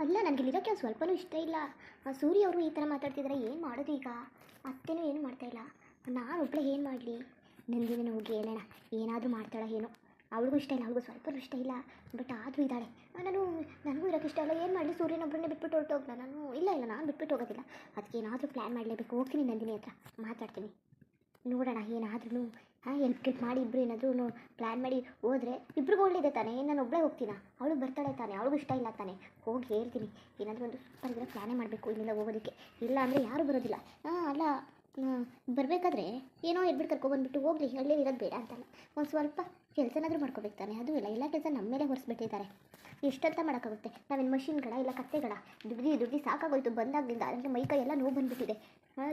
ಅಲ್ಲ, ನನಗೆ ಇರೋಕ್ಕೆ ಸ್ವಲ್ಪನೂ ಇಷ್ಟ ಇಲ್ಲ. ಸೂರ್ಯ ಅವರು ಈ ಥರ ಮಾತಾಡ್ತಿದ್ದಾರೆ ಏನು ಮಾಡೋದು ಈಗ? ಅತ್ತೆನೂ ಏನು ಮಾಡ್ತಾ ಇಲ್ಲ. ನಾನು ಒಬ್ಬಳೆ ಏನು ಮಾಡಲಿ? ನಂದಿನ ಹೋಗಿ ಹೇಳೋಣ. ಏನಾದರೂ ಮಾಡ್ತಾಳೆ ಏನೋ. ಅವಳಿಗೂ ಇಷ್ಟ ಇಲ್ಲ, ಅವಳಿಗೂ ಸ್ವಲ್ಪ ಇಷ್ಟ ಇಲ್ಲ. ಬಟ್ ಆದರೂ ಇದ್ದಾಳೆ. ನಾನು, ನನಗೂ ಇರೋಕ್ಕೆ ಇಷ್ಟ ಇಲ್ಲ ಏನು ಮಾಡಲಿ? ಸೂರ್ಯನೊಬ್ಬರನ್ನೇ ಬಿಟ್ಬಿಟ್ಟು ಹೊರಟೋಗ್ಲ ನಾನು, ಇಲ್ಲ ಇಲ್ಲ, ನಾನು ಬಿಟ್ಬಿಟ್ಟು ಹೋಗೋದಿಲ್ಲ. ಅದಕ್ಕೆ ಏನಾದರೂ ಪ್ಲ್ಯಾನ್ ಮಾಡಲೇಬೇಕು. ಹೋಗ್ತೀನಿ ನಂದಿನಿ ಹತ್ರ. ಮಾತಾಡ್ತೀನಿ. ನೋಡೋಣ ಏನಾದ್ರೂ ಹಾಂ ಎಲ್ಪ್ ಮಾಡಿ ಇಬ್ಬರು ಏನಾದರೂ ಪ್ಲ್ಯಾನ್ ಮಾಡಿ ಹೋದರೆ ಇಬ್ರಿಗೂ ಒಳ್ಳೇದೇ ತಾನೆ? ನಾನು ಒಬ್ಬಳೇ ಹೋಗ್ತೀನ? ಅವಳು ಬರ್ತಾಳೆ ತಾನೆ? ಅವಳಿಗೂ ಇಷ್ಟ ಇಲ್ಲ ತಾನೆ? ಹೋಗಿ ಹೇಳ್ತೀನಿ. ಏನಾದರೂ ಒಂದು ಸೂಪರ್ ಇದ್ರೆ ಪ್ಲ್ಯಾನೇ ಮಾಡಬೇಕು ಇಲ್ಲಿಂದ ಹೋಗೋದಕ್ಕೆ. ಇಲ್ಲ ಅಂದರೆ ಯಾರೂ ಬರೋದಿಲ್ಲ. ಹಾಂ ಅಲ್ಲ ಬರಬೇಕಾದ್ರೆ ಏನೋ ಎದ್ಬಿಟ್ಟು ಕರ್ಕೊಬಂದ್ಬಿಟ್ಟು ಹೋಗ್ಲಿ ಹಳ್ಳಿ ಇರೋದು ಬೇಡ ಅಂತಲ್ಲ ಒಂದು ಸ್ವಲ್ಪ ಕೆಲಸನಾದರೂ ಮಾಡ್ಕೋಬೇಕು ತಾನೆ. ಅದು ಇಲ್ಲ, ಎಲ್ಲ ಕೆಲಸ ನಮ್ಮ ಮೇಲೆ ಹೊರಿಸ್ಬಿಟ್ಟಿದ್ದಾರೆ ಎಷ್ಟಂತ ಮಾಡೋಕ್ಕಾಗುತ್ತೆ? ನಾವೇನು ಮಷಿನ್ಗಳ ಇಲ್ಲ ಕತ್ತೆಗಳ? ದುಡ್ಡಿ ದುಡ್ಡಿ ಸಾಕಾಗೋಯ್ತು. ಬಂದಾಗಲಿಂದ ಅದಕ್ಕೆ ಮೈಕೈ ಎಲ್ಲ ನೋವು ಬಂದುಬಿಟ್ಟಿದೆ.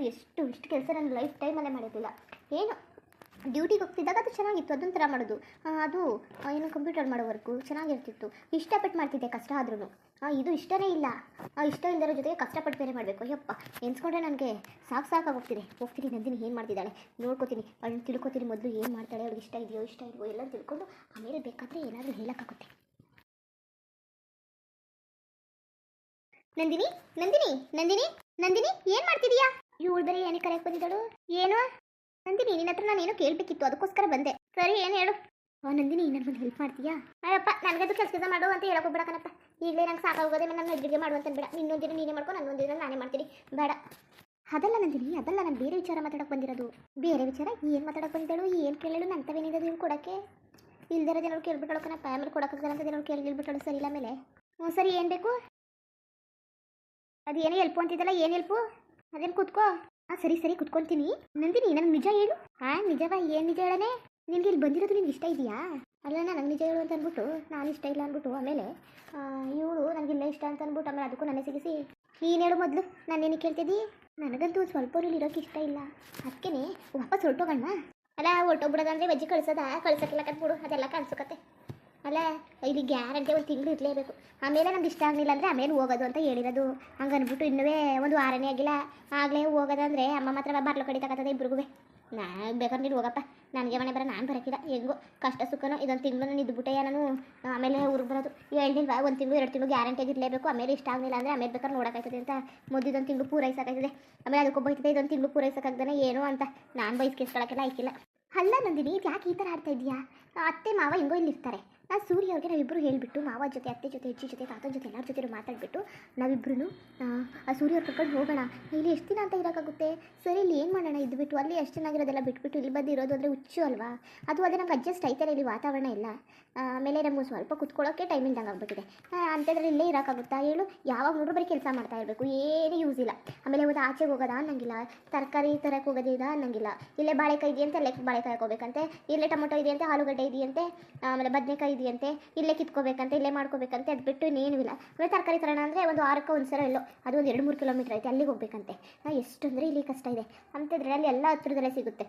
ಎಷ್ಟು, ಇಷ್ಟು ಕೆಲಸ ನನ್ನ ಲೈಫ್ ಟೈಮಲ್ಲೇ ಮಾಡಿದ್ದಿಲ್ಲ ಏನು? ಡ್ಯೂಟಿಗೆ ಹೋಗ್ತಿದ್ದಾಗ ಅದು ಚೆನ್ನಾಗಿತ್ತು ಅದೊಂಥರ ಮಾಡೋದು. ಅದು ಏನು ಕಂಪ್ಯೂಟರ್ ಮಾಡೋ ವರ್ಕು ಚೆನ್ನಾಗಿರ್ತಿತ್ತು. ಇಷ್ಟಪಟ್ಟು ಮಾಡ್ತಿದ್ದೆ ಕಷ್ಟ ಆದ್ರೂ ಇದು ಇಷ್ಟನೇ ಇಲ್ಲ. ಇಷ್ಟ ಇಲ್ಲದರ ಜೊತೆಗೆ ಕಷ್ಟಪಟ್ಟು ಬೇರೆ ಮಾಡಬೇಕು. ಅಯ್ಯಪ್ಪ, ಎನ್ಸ್ಕೊಂಡ್ರೆ ನನಗೆ ಸಾಕು ಸಾಕಾಗಿ ಹೋಗ್ತೀನಿ, ನಂದಿನಿ ಏನು ಮಾಡ್ತಿದ್ದಾಳೆ? ನೋಡ್ಕೋತೀನಿ, ಅವಳನ್ನ ತಿಳ್ಕೊತೀನಿ ಮೊದಲು ಏನು ಮಾಡ್ತಾಳೆ, ಅವ್ಳಿಗೆ ಇಷ್ಟ ಇದೆಯೋ ಇಷ್ಟ ಇದೆಯೋ ಎಲ್ಲ ತಿಳ್ಕೊಂಡು ಆಮೇಲೆ ಬೇಕಾದರೆ ಏನಾದರೂ ಹೇಳೋಕ್ಕಾಗುತ್ತೆ. ನಂದಿನಿ ನಂದಿನಿ ನಂದಿನಿ ನಂದಿನಿ, ಏನು ಮಾಡ್ತಿದೀಯಾ? ಇವಳು ಬರೀ ಏನಕ್ಕೆ ಕರೆಯಕ್ಕೆ ಬಂದಿದ್ದಾಳು. ಏನು? ನಂದಿನಿ, ನಿನ್ನ ಹತ್ರ ನಾನು ಏನೋ ಕೇಳಬೇಕಿತ್ತು, ಅದಕ್ಕೋಸ್ಕರ ಬಂದೆ. ಸರಿ, ಏನು ಹೇಳು? ಓ ನಂದಿನಿ ಬಂದು ಹೆಲ್ಪ್ ಮಾಡ್ತೀಯಾ? ಅಯ್ಯಪ್ಪ ನನಗದು ಕೆಲಸ ಕೆಲಸ ಮಾಡು ಅಂತ ಹೇಳಕ್ಕೆ ಹೋಗ್ಬೇಡ ಕಣಪ್ಪ. ಈಗಲೇ ನಂಗೆ ಸಾಕಾಗೋದೆ ನನ್ನ ಅಡುಗೆ ಮಾಡು ಅಂತ ಬೇಡ ಇನ್ನೊಂದಿನ ದಿನ ನೀನೇ ಮಾಡ್ಕೊ ನನ್ನೊಂದು ದಿನ ನಾನೇ ಮಾಡ್ತೀನಿ. ಬೇಡ. ಅದಲ್ಲ ನಂದಿನಿ, ಅದಲ್ಲ ನಾನು ಬೇರೆ ವಿಚಾರ ಮಾತಾಡಕ್ಕೆ ಬಂದಿರೋದು. ಬೇರೆ ವಿಚಾರ? ಏನು ಮಾತಾಡಕ್ಕೆ ಬಂದಿದ್ದಳು? ಏನು ಕೇಳಲು? ನಂತವೇನಿದೆ ನೀವು ಕೊಡೋಕ್ಕೆ? ಇಲ್ದಿರೋ ಜನರು ಕೇಳ್ಬಿಟ್ಟಳು ಕಣಪ್ಪ. ಆಮೇಲೆ ಕೊಡೋಕ್ಕಾಗಲ್ಲ ಅಂತ ಜನರು ಕೇಳಿ ಸರಿ, ಇಲ್ಲ ಮೇಲೆ ಹ್ಞೂ ಸರಿ, ಏನು ಬೇಕು? ಅದೇನು ಹೆಲ್ಪು ಅಂತಿದ್ದಲ್ಲ, ಏನು ಹೆಲ್ಪು ಅದೇನು ಕೂತ್ಕೋ? ಹಾಂ ಸರಿ ಸರಿ, ಕುತ್ಕೊಂತೀನಿ. ನಂದಿನಿ ನನಗೆ ನಿಜ ಹೇಳು. ಹಾಂ ನಿಜವಾ, ಏನು ನಿಜ ಹೇಳನೆ ನಿನ್ಗೆ ಇಲ್ಲಿ ಬಂದಿರೋದು ನಿನ್ಗೆ ಇಷ್ಟ ಇದೆಯಾ? ಅಲ್ಲ ನನಗೆ ನಿಜ ಹೇಳು ಅಂತ ಅಂದ್ಬಿಟ್ಟು ನಾನು ಇಷ್ಟ ಇಲ್ಲ ಅಂದ್ಬಿಟ್ಟು ಆಮೇಲೆ ಇವಳು ನನಗೆ ನನಗಿಲ್ಲ ಇಷ್ಟ ಅಂತ ಅಂದ್ಬಿಟ್ಟು ಆಮೇಲೆ ಅದಕ್ಕೂ ನನಗೆ ಸಿಗಿಸಿ. ನೀನು ಹೇಳು ಮೊದಲು, ನಾನು ನಾನೇನು ಕೇಳ್ತಿದ್ದಿ? ನನಗಂತೂ ಸ್ವಲ್ಪ ಇಲ್ಲಿ ಇರೋಕ್ಕೆ ಇಷ್ಟ ಇಲ್ಲ. ಅದಕ್ಕೆ ವಾಪಸ್ ಹೊರಟೋಗೋಣ ಅಲ್ಲ, ಹೊರಟೋಗ್ಬಿಡೋದಂದ್ರೆ ಬಜ್ಜಿ ಕಳ್ಸೋದಾ? ಕಳ್ಸೋಕ್ಕಿಲ್ಲ ಕಟ್ಬಿಡು ಅದೆಲ್ಲ ಕಳ್ಸೋಕತ್ತೆ ಅಲ್ಲ, ಇಲ್ಲಿ ಗ್ಯಾರಂಟಿ ಒಂದು ತಿಂಗಳು ಇರಲೇಬೇಕು. ಆಮೇಲೆ ನಮ್ಗೆ ಇಷ್ಟ ಆಗಲಿಲ್ಲ ಅಂದರೆ ಆಮೇಲೆ ಹೋಗೋದು ಅಂತ ಹೇಳಿರೋದು. ಹಂಗೆ ಅಂದ್ಬಿಟ್ಟು ಇನ್ನೂ ಒಂದು ವಾರನೇ ಆಗಿಲ್ಲ. ಆಗಲೇ ಹೋಗೋದಂದ್ರೆ ಅಮ್ಮ ಮಾತ್ರ ಬರ್ಲು ಕಡಿತಕ್ಕತ್ತದೆ ಇಬ್ರಿಗೂ ನಾನು ಬೇಕಾದ್ರೆ ನೀನು ಹೋಗಪ್ಪ. ನನಗೆ ಮನೆ ಬರ, ನಾನು ಬರೋಕ್ಕಿಲ್ಲ ಹೆಂಗೋ, ಕಷ್ಟ ಸುಖನೋ, ಇದೊಂದು ತಿಂಗಳು ನಾನು ಇದ್ಬಿಟ್ಟೆ ನಾನು. ಆಮೇಲೆ ಊರಿಗೆ ಬರೋದು. ಹೇಳ್ದಿಲ್ವಾ, ಒಂದು ತಿಂಗಳು, ಎರಡು ತಿಂಗಳು ಗ್ಯಾರಂಟಿ ಆಗಿರಲೇಬೇಕು ಆಮೇಲೆ ಇಷ್ಟ ಆಗಲಿಲ್ಲ ಅಂದರೆ ಆಮೇಲೆ ಬೇಕಾದ್ರೆ ನೋಡೋಕ್ಕಾಯ್ತದೆ ಅಂತ ಮುದ್ದಿದೊಂದು ತಿಂಗಳು ಪೂರೈಸೋಕ್ಕಾಯ್ತದೆ. ಆಮೇಲೆ ಅದಕ್ಕೆ ಬೈತದೆ ಇದೊಂದು ತಿಂಗಳು ಪೂರೈಸೋಕ್ಕಾಗ್ದಾನೆ ಏನು ಅಂತ ನಾನು ಬೈಸ್ಕಿಸ್ಕೊಳಕ್ಕೆಲ್ಲ ಆಯ್ಕಿಲ್ಲ. ಅಲ್ಲ ನಂದಿನಿ ಯಾಕೆ ಈ ಥರ ಆಡ್ತಾ ಇದೆಯಾ ಅತ್ತೆ, ಮಾವ ಹೆಂಗೋ ಇಲ್ಲಿ ಇರ್ತಾರೆ ನಾನು ಸೂರ್ಯ ಅವ್ರಿಗೆ ನಾವಿಬ್ಬರು ಹೇಳಿಬಿಟ್ಟು, ಮಾವ ಜೊತೆ, ಅತ್ತೆ ಜೊತೆ ಹೆಚ್ಚು ಜೊತೆ, ತಾತನ ಜೊತೆ, ಎಲ್ಲರ ಜೊತೆ ಮಾತಾಡಿಬಿಟ್ಟು ನಾವಿಬ್ಬರು ಆ ಸೂರ್ಯ ಅವ್ರು ಕರ್ಕೊಂಡು ಹೋಗೋಣ. ಇಲ್ಲಿ ಎಷ್ಟು ದಿನ ಅಂತ ಇರೋಕ್ಕಾಗುತ್ತೆ ಸರಿ, ಇಲ್ಲಿ ಏನು ಮಾಡೋಣ? ಇದ್ಬಿಟ್ಟು ಅಲ್ಲಿ ಎಷ್ಟು ಚೆನ್ನಾಗಿರೋದೆಲ್ಲ ಬಿಟ್ಬಿಟ್ಟು ಇಲ್ಲಿ ಬಂದು ಇರೋದು ಅಂದರೆ ಹುಚ್ಚು ಅಲ್ವಾ? ಅದು ಅದೇ ನಮ್ಗೆ ಅಡ್ಜಸ್ಟ್ ಆಯ್ತಾರೆ ಇಲ್ಲಿ ವಾತಾವರಣ ಇಲ್ಲ ಆಮೇಲೆ ನಮ್ಗೆ ಸ್ವಲ್ಪ ಕುತ್ಕೊಳ್ಳೋಕ್ಕೆ ಟೈಮ್ ಇಲ್ದಂಗೆ ಆಗ್ಬಿಟ್ಟಿದೆ. ಅಂಥದ್ರಲ್ಲಿ ಇಲ್ಲೇ ಇರೋಕ್ಕಾಗುತ್ತಾ ಹೇಳು, ಯಾವಾಗ ನೋಡ್ರು ಬರೀ ಕೆಲಸ ಮಾಡ್ತಾ ಇರಬೇಕು. ಏನೇ ಯೂಸ್ ಇಲ್ಲ. ಆಮೇಲೆ ಹೋದ ಆಚೆಗೆ ಹೋಗೋದಾ ಅನ್ನಂಗಿಲ್ಲ. ತರಕಾರಿ ತರಕ್ಕೆ ಹೋಗೋದಿದ ಅನ್ನಂಗಿಲ್ಲ. ಇಲ್ಲೇ ಬಾಳೆಕಾಯಿ ಇದೆಯಂತೆ ಲೆಕ್ಕ ಬಾಳೆಕಾಯಿ ಹಾಕೋಬೇಕಂತೆ ಇಲ್ಲೇ ಟೊಮೊಟೊ ಇದೆಯಂತೆ, ಆಲೂಗಡ್ಡೆ ಇದೆಯಂತೆ. ಆಮೇಲೆ ಬದನೆಕಾಯಿ ಇದೆಯಂತೆ, ಇಲ್ಲೇ ಕಿತ್ಕೋಬೇಕಂತೆ, ಇಲ್ಲೇ ಮಾಡ್ಕೋಬೇಕಂತೆ, ಅದು ಬಿಟ್ಟು ಇನ್ನೇನು ಇಲ್ಲ. ಆಮೇಲೆ ತರಕಾರಿ ತರೋಣ ಅಂದರೆ ಒಂದು ವಾರಕ್ಕೆ ಒಂದು ಸಲ ಎಲ್ಲೋ, ಅದು ಒಂದು ಎರಡು ಮೂರು ಕಿಲೋಮೀಟರ್ ಐತೆ, ಅಲ್ಲಿಗೆ ಹೋಗ್ಬೇಕಂತೆ. ಎಷ್ಟು ಅಂದರೆ ಇಲ್ಲಿ ಕಷ್ಟ ಇದೆ. ಅಂತಿದ್ರೆ ಅಲ್ಲಿ ಎಲ್ಲ ಹತ್ರದಲ್ಲೇ ಸಿಗುತ್ತೆ.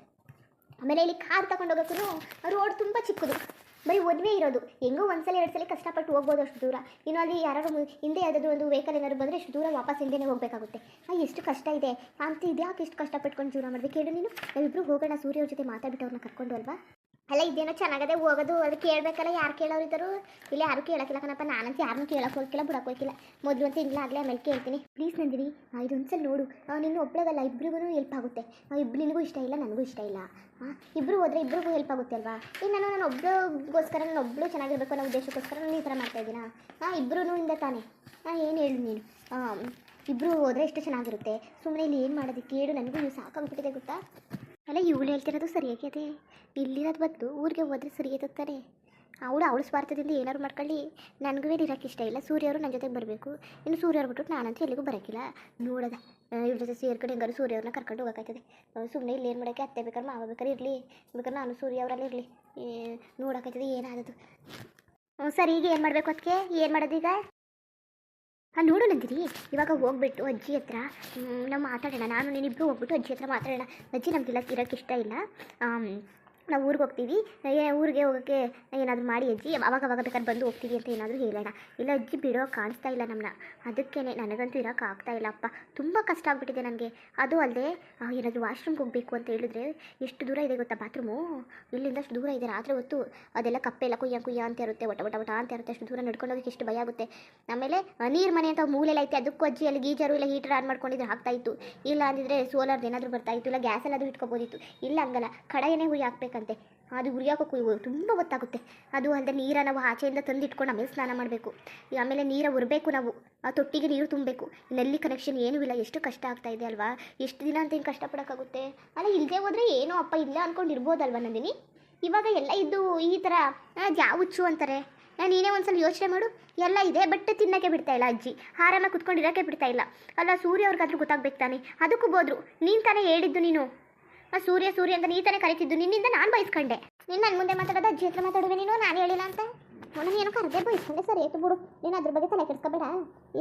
ಆಮೇಲೆ ಇಲ್ಲಿ ಕಾರ್ ತಗೊಂಡು ಹೋಗೋಕ್ಕೂ ರೋಡ್ ತುಂಬ ಚಿಕ್ಕದು. ಬರೀ ಒಂದೇ ಇರೋದು. ಹೆಂಗೋ ಒಂದ್ಸಲ ಎರಡು ಸಲ ಕಷ್ಟಪಟ್ಟು ಹೋಗ್ಬೋದು ಅಷ್ಟು ದೂರ. ಇನ್ನು ಅಲ್ಲಿ ಯಾರಾದ್ರು ಹಿಂದೆ ಯಾವುದಾದ್ರು ಒಂದು ವೆಹಿಕಲ್ ಏನಾದ್ರು ಬಂದರೆ ಅಷ್ಟು ದೂರ ವಾಪಸ್ ಹಿಂದೆನೇ ಹೋಗಬೇಕಾಗುತ್ತೆ. ಎಷ್ಟು ಕಷ್ಟ ಇದೆ. ಅಂತ ಇದ್ಯಾಕೆ ಇಷ್ಟು ಕಷ್ಟಪಟ್ಕೊಂಡು ಜೀವನ ಮಾಡ್ಬೇಕು? ಹೇಳು ನೀನು. ನಾವಿಬ್ಬರು ಹೋಗೋಣ, ಸೂರ್ಯವ್ರ ಜೊತೆ ಮಾತಾಡ್ಬಿಟ್ಟು ಅವ್ರನ್ನ ಕರ್ಕೊಂಡು ಅಲ್ವಾ? ಅಲ್ಲ, ಇದೇನೋ ಚೆನ್ನಾಗದೆ ಹೋಗೋದು, ಅದು ಕೇಳಬೇಕಲ್ಲ, ಯಾರು ಕೇಳೋರು ಇದ್ದರು ಇಲ್ಲಿ ಯಾರು ಕೇಳೋಕ್ಕಿಲ್ಲ ಕಣಪ್ಪ, ನಾನಂತೂ ಯಾರನ್ನೂ ಕೇಳೋಕೆ ಹೋಗಿಲ್ಲ ಬಿಡಕ್ಕೆ ಹೋಗಿಲ್ಲ ಮೊದಲು ಅಂತ ಆಗಲೇ ಆಮೇಲೆ ಕೇಳ್ತೀನಿ. ಪ್ಲೀಸ್ ನಂದಿನಿ ಇದೊಂದು ಸಲ ನೋಡು. ನಿನ್ನ ಒಬ್ಳಗಲ್ಲ ಇಬ್ರಿಗೂ ಹೆಲ್ಪ್ ಆಗುತ್ತೆ. ಇಬ್ಬರು ನಿನಗೂ ಇಷ್ಟ ಇಲ್ಲ, ನನಗೂ ಇಷ್ಟ ಇಲ್ಲ. ಇಬ್ಬರು ಹೋದರೆ ಇಬ್ರಿಗೂ ಹೆಲ್ಪ್ ಆಗುತ್ತೆ ಅಲ್ವಾ? ಈಗ ನಾನು ನಾನು ಒಬ್ಬಳಗೋಸ್ಕರ ನಾನು ಒಬ್ಬಳು ಚೆನ್ನಾಗಿರ್ಬೇಕು ಅನ್ನೋ ಉದ್ದೇಶಕ್ಕೋಸ್ಕರ ನಾನು ಈ ಥರ ಮಾಡ್ತಾ ಇದ್ದೀನಾ? ಹಾಂ ಇಬ್ಬರೂ ಇಂದ ತಾನೇ. ಹಾಂ ಏನು ಹೇಳು ನೀನು? ಇಬ್ಬರು ಹೋದರೆ ಎಷ್ಟು ಚೆನ್ನಾಗಿರುತ್ತೆ? ಸುಮ್ಮನೆ ಇಲ್ಲಿ ಏನು ಮಾಡೋದಕ್ಕೆ ಹೇಳು ನನಗೂ ನೀವು ಸಾಕಾಗ್ಬಿಟ್ಟಿದೆ, ಗೊತ್ತಾ? ಅಲ್ಲ, ಇವಳು ಹೇಳ್ತಿರೋದು ಸರಿಯಾಗಿದೆ ಇಲ್ಲಿರೋದು ಬದಲು ಊರಿಗೆ ಹೋದ್ರೆ ಸರಿಯಾಗುತ್ತಾರೆ ಅವಳು ಅವಳು ಸ್ವಾರ್ಥದಿಂದ ಏನಾದ್ರು ಮಾಡ್ಕೊಳ್ಳಿ. ನನಗೂ ಇರೋಕ್ಕೆ ಇಷ್ಟ ಇಲ್ಲ. ಸೂರ್ಯವರು ನನ್ನ ಜೊತೆಗೆ ಬರಬೇಕು. ಇನ್ನು ಸೂರ್ಯವ್ರು ಬಿಟ್ಟು ನಾನಂತೂ ಎಲ್ಲಿಗೂ ಬರೋಕ್ಕಿಲ್ಲ. ನೋಡೋದ. ಇವ್ರ ಜೊತೆ ಸೇರ್ಕೊಂಡು ಹೆಂಗಾರು ಸೂರ್ಯವ್ರನ್ನ ಕರ್ಕೊಂಡು ಹೋಗೋಕ್ಕಾಯ್ತದೆ. ಸುಮ್ಮನೆ ಇಲ್ಲಿ ಏನು ಮಾಡೋಕ್ಕೆ ಅತ್ತೆ ಬೇಕಾದ್ರೆ ಮಾವ ಬೇಕಾದ್ರೆ ಇರಲಿ. ಬೇಕಾದ್ರೆ ನಾನು ಸೂರ್ಯ ಅವರಲ್ಲಿ ಇರಲಿ. ನೋಡೋಕ್ಕಾಯ್ತದೆ ಏನಾದದು ಸರಿ, ಈಗ ಏನು ಮಾಡಬೇಕು ಅದಕ್ಕೆ ಏನು ಮಾಡೋದೀಗ ಹಾಂ ನೋಡು ನಂದಿರಿ ಇವಾಗ ಹೋಗ್ಬಿಟ್ಟು ಅಜ್ಜಿ ಹತ್ರ ನಾವು ಮಾತಾಡೋಣ. ನಾನು ನೀನಿಬ್ಬರು ಹೋಗ್ಬಿಟ್ಟು ಅಜ್ಜಿ ಹತ್ರ ಮಾತಾಡೋಣ. ಅಜ್ಜಿ ನಮ್ಗೆಲ್ಲ ಇರೋಕ್ಕೆ ಇಷ್ಟ ಇಲ್ಲ. ನಾವು ಊರಿಗೆ ಹೋಗ್ತೀವಿ. ಏ, ಊರಿಗೆ ಹೋಗೋಕ್ಕೆ ಏನಾದರೂ ಮಾಡಿ ಅಜ್ಜಿ, ಅವಾಗ ಅವಾಗ ಬೇಕಾದ್ರೆ ಬಂದು ಹೋಗ್ತೀವಿ ಅಂತ ಏನಾದರೂ ಹೇಳೋಣ. ಇಲ್ಲ ಅಜ್ಜಿ, ಬಿಡೋ ಕಾಣಿಸ್ತಾ ಇಲ್ಲ ನಮ್ಮನ್ನ ಅದಕ್ಕೇ ನನಗಂತೂ ಇರೋಕೆ ಆಗ್ತಾ ಇಲ್ಲಪ್ಪ. ತುಂಬ ಕಷ್ಟ ಆಗಿಬಿಟ್ಟಿದೆ ನನಗೆ. ಅದು ಅಲ್ಲದೆ ಏನಾದರೂ ವಾಶ್ರೂಮ್ಗೆ ಹೋಗಬೇಕು ಅಂತ ಹೇಳಿದ್ರೆ ಎಷ್ಟು ದೂರ ಇದೆ ಗೊತ್ತಾ ಬಾತ್ರೂಮು? ಇಲ್ಲಿಂದ ಅಷ್ಟು ದೂರ ಇದೆ. ರಾತ್ರಿ ಹೊತ್ತು ಅದೆಲ್ಲ ಕಪ್ಪೆ ಎಲ್ಲ ಕುಯ್ಯ ಕುಯ್ಯ ಅಂತ ಇರುತ್ತೆ. ಒಟ ಒಟ ಒಟ ಅಂತ ಇರುತ್ತೆ. ಅಷ್ಟು ದೂರ ನಡ್ಕೊಂಡು ಹೋಗೋಕ್ಕೆ ಎಷ್ಟು ಭಯ ಆಗುತ್ತೆ. ಆಮೇಲೆ ನೀರು ಮನೆ ಅಂತ ಮೂಲೆಲ್ಲ ಐತೆ. ಅದಕ್ಕೂ ಅಜ್ಜಿ ಅಲ್ಲಿ ಗೀಜರು ಇಲ್ಲ ಹೀಟರ್ ಆನ್ ಮಾಡ್ಕೊಂಡಿದ್ರೆ ಆಗ್ತಾ ಇತ್ತು. ಇಲ್ಲ ಅಂದಿದ್ರೆ ಸೋಲಾರ್ದು ಏನಾದರೂ ಬರ್ತಾ ಇತ್ತು. ಇಲ್ಲ ಗ್ಯಾಸ್ ಎಲ್ಲಾದರೂ ಇಟ್ಕೋಬೋದಿತ್ತು. ಇಲ್ಲ ಹಂಗಲ್ಲ. ಕಡೆಯೇ ಹುಯಿ ಹಾಕ್ಬೇಕಂತೆ ಅದು ಉರಿಯೋಕೆ ತುಂಬ ಗೊತ್ತಾಗುತ್ತೆ. ಅದು ಅಲ್ಲದೆ ನೀರ ನಾವು ಆಚೆಯಿಂದ ತಂದಿಟ್ಕೊಂಡು ಆಮೇಲೆ ಸ್ನಾನ ಮಾಡಬೇಕು. ಆಮೇಲೆ ನೀರ ಉರಬೇಕು ನಾವು. ಆ ತೊಟ್ಟಿಗೆ ನೀರು ತುಂಬಬೇಕು. ನಲ್ಲಿ ಕನೆಕ್ಷನ್ ಏನೂ ಇಲ್ಲ. ಎಷ್ಟು ಕಷ್ಟ ಆಗ್ತಾ ಇದೆ ಅಲ್ವಾ? ಎಷ್ಟು ದಿನ ಅಂತ ಹಿಂಗೆ ಕಷ್ಟಪಡೋಕ್ಕಾಗುತ್ತೆ? ಅಲ್ಲ ಇಲ್ಲದೆ ಹೋದರೆ ಏನೋ ಅಪ್ಪ ಇಲ್ಲ ಅಂದ್ಕೊಂಡು ಇರ್ಬೋದಲ್ವ ನಂದಿನಿ? ಇವಾಗ ಎಲ್ಲ ಇದ್ದು ಈ ಥರ ಜಾವುಚ್ಚು ಅಂತಾರೆ. ನಾನು ಒಂದ್ಸಲ ಯೋಚನೆ ಮಾಡು. ಎಲ್ಲ ಇದೆ ಬಟ್ ತಿನ್ನಕ್ಕೆ ಬಿಡ್ತಾ ಇಲ್ಲ ಅಜ್ಜಿ. ಹಾರನ ಕುತ್ಕೊಂಡು ಇರೋಕ್ಕೆ ಬಿಡ್ತಾ ಇಲ್ಲ. ಅಲ್ಲ, ಸೂರ್ಯ ಅವ್ರಿಗಾದ್ರೂ ಗೊತ್ತಾಗ್ಬೇಕು ತಾನೆ? ಅದಕ್ಕೂ ಬೋದ್ರು ನೀನು ತಾನೇ ಹೇಳಿದ್ದು ನೀನು. ಸೂರ್ಯ ಸೂರ್ಯ ಅಂತ ನೀ ತಾನೇ ಕರಿತಿದ್ದು. ನಿನ್ನಿಂದ ನಾನು ಬಯಸ್ಕೊಂಡೆ. ನಿನ್ನ ನನ್ನ ಮುಂದೆ ಮಾತಾಡೋದು, ಅಜ್ಜಿ ಹತ್ರ ಮಾತಾಡುವೆ ನೀನು? ನಾನು ಹೇಳಿಲ್ಲ ಅಂತ? ಮೊನ್ನೆ ನೀನು ಕರೆದೇ ಬಯಸ್ಕೊಂಡೆ. ಸರಿ, ಆಯ್ತು ಬಿಡು. ನೀನು ಅದ್ರ ಬಗ್ಗೆ ತಲೆ ಕೆಡ್ಸ್ಕೊಬೇಡ.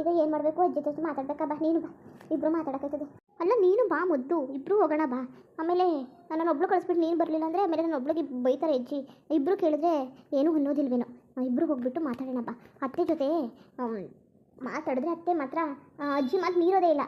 ಈಗ ಏನು ಮಾಡಬೇಕು? ಅಜ್ಜಿ ಜೊತೆ ಮಾತಾಡ್ಬೇಕಾ? ಬಾ, ನೀನು ಬಾ. ಇಬ್ಬರು ಮಾತಾಡೋಕ್ಕಾಯ್ತದೆ ಅಲ್ಲ, ನೀನು ಬಾ ಮುದ್ದು. ಇಬ್ಬರು ಹೋಗೋಣ ಬಾ. ಆಮೇಲೆ ನಾನು ಒಬ್ಳು ಕಳಿಸ್ಬಿಟ್ಟು ನೀನು ಬರಲಿಲ್ಲ ಅಂದರೆ ಆಮೇಲೆ ನಾನು ಒಬ್ಳಿಗೆ ಬೈತಾರೆ ಅಜ್ಜಿ. ಇಬ್ಬರು ಕೇಳಿದ್ರೆ ಏನೂ ಅನ್ನೋದಿಲ್ವೇನೋ. ಇಬ್ಬರು ಹೋಗ್ಬಿಟ್ಟು ಮಾತಾಡೋಣ ಬಾ. ಅತ್ತೆ ಜೊತೆ ಮಾತಾಡಿದ್ರೆ ಅತ್ತೆ ಮಾತ್ರ ಅಜ್ಜಿ ಮಾತು ಮೀರೋದೇ ಇಲ್ಲ.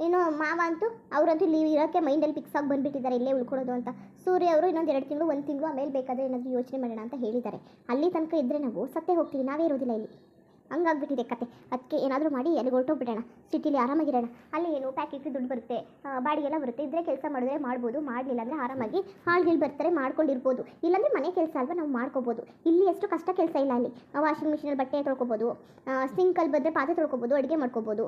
ಏನು ಮಾವ ಅಂತೂ ಅವರಂತೂ ಲೀವ್ ಇರೋಕ್ಕೆ ಮೈಂಡಲ್ಲಿ ಫಿಕ್ಸ್ ಆಗಿ ಬಂದುಬಿಟ್ಟಿದ್ದಾರೆ, ಇಲ್ಲೇ ಉಳ್ಕೊಳ್ಳೋದು ಅಂತ. ಸೂರ್ಯ ಅವರು ಇನ್ನೊಂದು ಎರಡು ತಿಂಗಳು, ಒಂದು ತಿಂಗಳು ಆಮೇಲೆ ಬೇಕಾದರೆ ಏನಾದರೂ ಯೋಚನೆ ಮಾಡೋಣ ಅಂತ ಹೇಳಿದ್ದಾರೆ. ಅಲ್ಲಿ ತನಕ ಇದ್ದರೆ ನಾವು ಸತ್ತೇ ಹೋಗ್ತೀವಿ, ನಾವೇ ಇರೋದಿಲ್ಲ ಇಲ್ಲಿ. ಹಂಗಾಗ್ಬಿಟ್ಟಿದೆ ಕತೆ. ಅದಕ್ಕೆ ಏನಾದರೂ ಮಾಡಿ ಅಲ್ಲಿಗೆ ಹೊರಟೋಗ್ಬಿಡೋಣ ಸಿಟಿಲಿ ಆರಾಮಾಗಿರೋಣ. ಅಲ್ಲಿ ಏನು ಪ್ಯಾಕೆಟ್ ದುಡ್ಡು ಬರುತ್ತೆ. ಬಾಡಿಗೆ ಎಲ್ಲ ಬರುತ್ತೆ. ಇದ್ರೆ ಕೆಲಸ ಮಾಡಿದ್ರೆ ಮಾಡ್ಬೋದು. ಮಾಡಲಿಲ್ಲ ಅಂದರೆ ಆರಾಮಾಗಿ ಹಾಳುಗಳು ಬರ್ತಾರೆ ಮಾಡ್ಕೊಂಡಿರ್ಬೋದು. ಇಲ್ಲಾಂದರೆ ಮನೆ ಕೆಲಸ ಅಲ್ವಾ ನಾವು ಮಾಡ್ಕೋಬೋದು. ಇಲ್ಲಿ ಎಷ್ಟು ಕಷ್ಟ ಕೆಲಸ ಇಲ್ಲ ಅಲ್ಲಿ. ವಾಷಿಂಗ್ ಮಿಷಿನಲ್ಲಿ ಬಟ್ಟೆ ತೊಳ್ಕೊಬೋದು. ಸಿಂಕಲ್ಲಿ ಬಂದರೆ ಪಾತ್ರೆ ತೊಳ್ಕೊಬೋದು, ಅಡುಗೆ ಮಾಡ್ಕೋಬೋದು.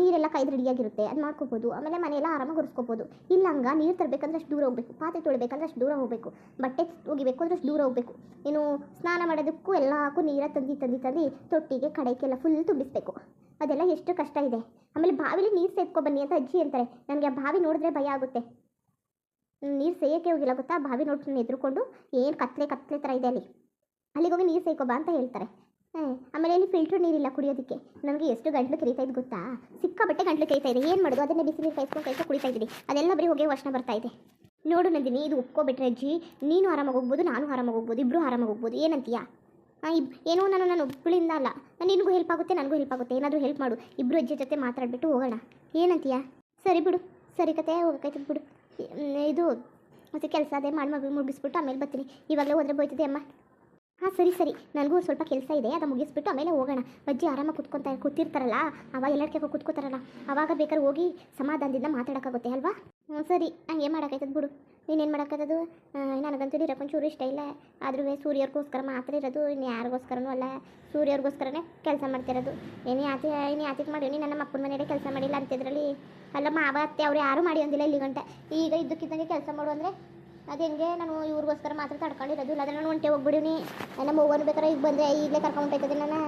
ನೀರೆಲ್ಲ ಕೈದು ರೆಡಿಯಾಗಿರುತ್ತೆ ಅದು ಮಾಡ್ಕೋಬೋದು. ಆಮೇಲೆ ಮನೆಯೆಲ್ಲ ಆರಾಮಾಗಿ ಒರೆಸ್ಕೋಬೋದು ಇಲ್ಲ ಹಂಗ ನೀರು ತರಬೇಕಂದ್ರೆ ಅಷ್ಟು ದೂರ ಹೋಗಬೇಕು. ಪಾತ್ರೆ ತೊಳಬೇಕಂದ್ರೆ ಅಷ್ಟು ದೂರ ಹೋಗಬೇಕು. ಬಟ್ಟೆ ಒಗಿಬೇಕು ಅಂದ್ರೆ ಅಷ್ಟು ದೂರ ಹೋಗಬೇಕು. ಏನು ಸ್ನಾನ ಮಾಡೋದಕ್ಕೂ ಎಲ್ಲಕ್ಕೂ ನೀರ ತಂದು ತಂದು ತಂದು ತೊಟ್ಟಿಗೆ ಕಡೆಗೆಲ್ಲ ಫುಲ್ ತುಂಬಿಸ್ಬೇಕು. ಅದೆಲ್ಲ ಎಷ್ಟು ಕಷ್ಟ ಇದೆ. ಆಮೇಲೆ ಬಾವಿಲಿ ನೀರು ಸೇದ್ಕೊ ಬನ್ನಿ ಅಂತ ಅಜ್ಜಿ ಅಂತಾರೆ. ನನಗೆ ಆ ಬಾವಿ ನೋಡಿದ್ರೆ ಭಯ ಆಗುತ್ತೆ. ನೀರು ಸೇಯೋಕ್ಕೆ ಹೋಗಿಲ್ಲ ಗೊತ್ತಾ? ಬಾವಿ ನೋಡ್ಕೊಂಡು ಎದ್ರುಕೊಂಡು ಏನು ಕತ್ಲೆ ಕತ್ಲೆ ಥರ ಇದೆ ಅಲ್ಲಿ. ಅಲ್ಲಿಗೆ ಹೋಗಿ ನೀರು ಸೇಯ್ಕೊ ಬಾ ಅಂತ ಹೇಳ್ತಾರೆ. ಆಮೇಲೆ ಇಲ್ಲಿ ಫಿಲ್ಟರ್ ನೀರಿಲ್ಲ ಕುಡಿಯೋದಕ್ಕೆ. ನನಗೆ ಎಷ್ಟು ಗಂಟ್ಲು ಕರಿತಾ ಇದೆ ಗೊತ್ತಾ? ಸಿಕ್ಕಾಬಟ್ಟೆ ಗಂಟ್ಲು ಕರಿತಾ ಇದೆ. ಏನು ಮಾಡೋದು? ಅದನ್ನೇ ಬಿಸಿ ನೀರು ಕಾಯಿಸ್ಕೊಂಡು ಕಾಯಿಸ್ಕೊಂಡು ಕುಡಿತಾ ಇದ್ದೀನಿ. ಅದೆಲ್ಲ ಬರೀ ಹೋಗಿ ವಾಸನೆ ಬರ್ತಾ ಇದೆ. ನೋಡು ನಂದಿನಿ, ಇದು ಒಪ್ಕೊಬಿಟ್ರೆ ಅಜ್ಜಿ, ನೀನು ಆರಾಮಾಗಿ ಹೋಗ್ಬೋದು, ನಾನು ಆರಾಮಾಗಿ ಹೋಗ್ಬೋದು ಇಬ್ಬರು ಆರಾಮಾಗಿ ಹೋಗ್ಬೋದು. ಏನಂತೀಯಾ? ಏನೋ ನಾನು ನಾನು ಒಬ್ಬಳಿಂದ ಅಲ್ಲ. ನಿನಗೂ ಹೆಲ್ಪ್ ಆಗುತ್ತೆ, ನನಗೂ ಹೆಲ್ಪ್ ಆಗುತ್ತೆ. ಏನಾದರೂ ಹೆಲ್ಪ್ ಮಾಡು. ಇಬ್ಬರು ಅಜ್ಜಿ ಜೊತೆ ಮಾತಾಡ್ಬಿಟ್ಟು ಹೋಗೋಣ. ಏನಂತೀಯ? ಸರಿ ಬಿಡು. ಸರಿ ಕತೆ ಹೋಗೋಕೈತೆ ಬಿಡು. ಇದು, ಮತ್ತೆ ಕೆಲಸ ಅದೇ ಮಾಡಿ ಮಗು ಮುಗಿಸ್ಬಿಟ್ಟು ಆಮೇಲೆ ಬರ್ತೀನಿ. ಇವಾಗಲೇ ಹೋದ್ರೆ ಬೋಯ್ತಿದೆ ಅಮ್ಮ. ಹಾಂ, ಸರಿ ಸರಿ. ನನಗೂ ಸ್ವಲ್ಪ ಕೆಲಸ ಇದೆ, ಅದು ಮುಗಿಸ್ಬಿಟ್ಟು ಆಮೇಲೆ ಹೋಗೋಣ. ಬಜ್ಜಿ ಆರಾಮಾಗಿ ಕುತ್ಕೊತ, ಕೂತಿರ್ತಾರಲ್ಲ, ಅವಾಗ ಎಲ್ಲರಿಗೂ ಕೂತ್ಕೋತಾರಲ್ಲ. ಅವಾಗ ಬೇಕಾದ್ರೆ ಹೋಗಿ ಸಮಾಧಾನದಿಂದ ಮಾತಾಡೋಕ್ಕಾಗುತ್ತೆ, ಅಲ್ವಾ? ಹ್ಞೂ ಸರಿ. ಹಂಗೆ ಮಾಡೋಕ್ಕಾಯ್ತದ ಬಿಡು. ನೀನೇನು ಮಾಡೋಕ್ಕಾಗದು ನನಗಂತೂ ಇರೋಕೊಂಚೂರು ಇಷ್ಟ ಇಲ್ಲ. ಆದ್ರೂ ಸೂರ್ಯರ್ಗೋಸ್ಕರ ಮಾತ್ರ ಇರೋದು, ಇನ್ನು ಯಾರಿಗೋಸ್ಕರನೂ ಅಲ್ಲ. ಸೂರ್ಯರ್ಗೋಸ್ಕರನೇ ಕೆಲಸ ಮಾಡ್ತಿರೋದು. ಏನೇ ಆತಿ, ಏನೇ ಆತಿಗೆ ಮಾಡಿ ನೀನು ನನ್ನ ಅಪ್ಪನ ಮನೆಯಲ್ಲೇ ಕೆಲಸ ಮಾಡಿಲ್ಲ ಅಂತಿದ್ರಲ್ಲಿ? ಅಲ್ಲ ಮಾವ ಅತ್ತೆ ಅವ್ರು ಯಾರೂ ಮಾಡಿ ಅಂದಿಲ್ಲ ಇಲ್ಲಿ ಗಂಟೆ. ಈಗ ಇದ್ದಕ್ಕಿದ್ದಂಗೆ ಕೆಲಸ ಮಾಡು ಅಂದರೆ ಅದು ಹೆಂಗೆ ನಾನು ಇವ್ರಿಗೋಸ್ಕರ ಮಾತ್ರ ತಡ್ಕೊಂಡಿರೋದು. ಇಲ್ಲಾದ್ರೆ ನಾನು ಒಂಟೆ ಹೋಗ್ಬಿಡೀನಿ. ನಮ್ಮ ಹೋಗೋನು ಬೇಕಾದ್ರೆ ಈಗ ಬಂದೆ, ಈಗಲೇ ಕರ್ಕೊಂಡೋಗ್ತದೆ ನಾನು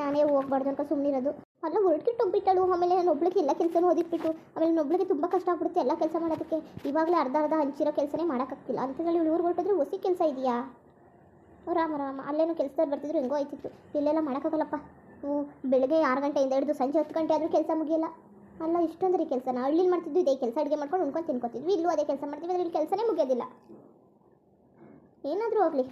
ನಾನೇ ಹೋಗ್ಬಾರ್ದು ಅಂತ ಸುಮ್ಮನಿರೋದು ಅಲ್ಲ ಹೊರಟಿಟ್ಟು ಹೋಗ್ಬಿಟ್ಟಳು ಆಮೇಲೆ ನಾನು ಒಬ್ಳಿಗೆ ಎಲ್ಲ ಕೆಲಸನೂ ಓದಿಟ್ಬಿಟ್ಟು, ಆಮೇಲೆ ನನ್ನೊಬ್ಳಿಗೆ ತುಂಬ ಕಷ್ಟ ಆಗ್ಬಿಡುತ್ತೆ ಎಲ್ಲ ಕೆಲಸ ಮಾಡೋದಕ್ಕೆ. ಇವಾಗಲೇ ಅರ್ಧ ಅರ್ಧ ಹಂಚಿರೋ ಕೆಲಸನೇ ಮಾಡೋಕ್ಕಾಗ್ತಿಲ್ಲ. ಅಂತೇಳಿ ಇವ್ರು ಹೊರಟಿದ್ರೆ ಹೊಸಿ ಕೆಲಸ ಇದೆಯಾ? ರಾಮ ರಾಮ, ಅಲ್ಲೇನೋ ಕೆಲಸದಲ್ಲಿ ಬರ್ತಿದ್ರು, ಹೆಂಗೋ ಆಯ್ತಿತ್ತು ಇಲ್ಲೆಲ್ಲ ಮಾಡೋಕ್ಕಾಗಲ್ಲಪ್ಪ. ಹ್ಞೂ ಬೆಳಗ್ಗೆ ಆರು ಗಂಟೆಯಿಂದ ಹಿಡಿದು ಸಂಜೆ ಹತ್ತು ಗಂಟೆ ಆದರೂ ಕೆಲಸ ಮುಗಿಯಲ್ಲ. ಅಲ್ಲ, ಇಷ್ಟೊಂದ್ರಿ ಕೆಲಸ. ನಾವು ಹಳ್ಳಿಲಿ ಮಾಡ್ತಿದ್ವಿ, ಇದೇ ಕೆಲಸ ಅಡುಗೆ ಮಾಡ್ಕೊಂಡು ಉಣ್ಕೊಂಡು ತಿನ್ಕೊತಿದ್ವಿ. ಇಲ್ಲೂ ಅದೇ ಕೆಲಸ ಮಾಡ್ತೀವಿ ಅದ್ರಲ್ಲಿ ಕೆಲಸನೇ ಮುಗಿಯೋದಿಲ್ಲ. ಏನಾದರೂ ಆಗಲಿ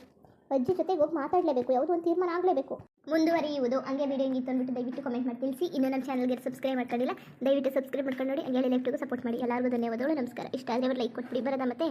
ಅಜ್ಜಿ ಜೊತೆಗೆ ಹೋಗಿ ಮಾತಾಡಲೇಬೇಕು, ಯಾವುದೋ ಒಂದು ತೀರ್ಮಾನ ಆಗಲೇಬೇಕು. ಮುಂದುವರಿಯುವುದು. ಹಂಗೆ ವೀಡಿಯೋ ಹಿಂಗಿತ್ತು ಅಂದ್ಬಿಟ್ಟು ದಯವಿಟ್ಟು ಕಮೆಂಟ್ ಮಾಡಿ, ತಿಳಿಸಿ. ಇನ್ನೂ ನಮ್ಮ ಚಾನಲ್ಗೆ ಸಬ್ಸ್ಕ್ರೈಬ್ ಮಾಡ್ಕೊಂಡಿಲ್ಲ, ದಯವಿಟ್ಟು ಸಬ್ಸ್ಕ್ರೈಬ್ ಮಾಡ್ಕೊಂಡು ನೋಡಿ. ಹಂಗೆ ಲೈಫ್ಟಿಗೂ ಸಪೋರ್ಟ್ ಮಾಡಿ. ಎಲ್ಲರಿಗೂ ಧನ್ಯವಾದಗಳು, ನಮಸ್ಕಾರ. ಇಷ್ಟ ಆದರೆ ಲೈಕ್ ಕೊಟ್ಬಿಡಿ. ಬರೋದ ಮತ್ತೆ?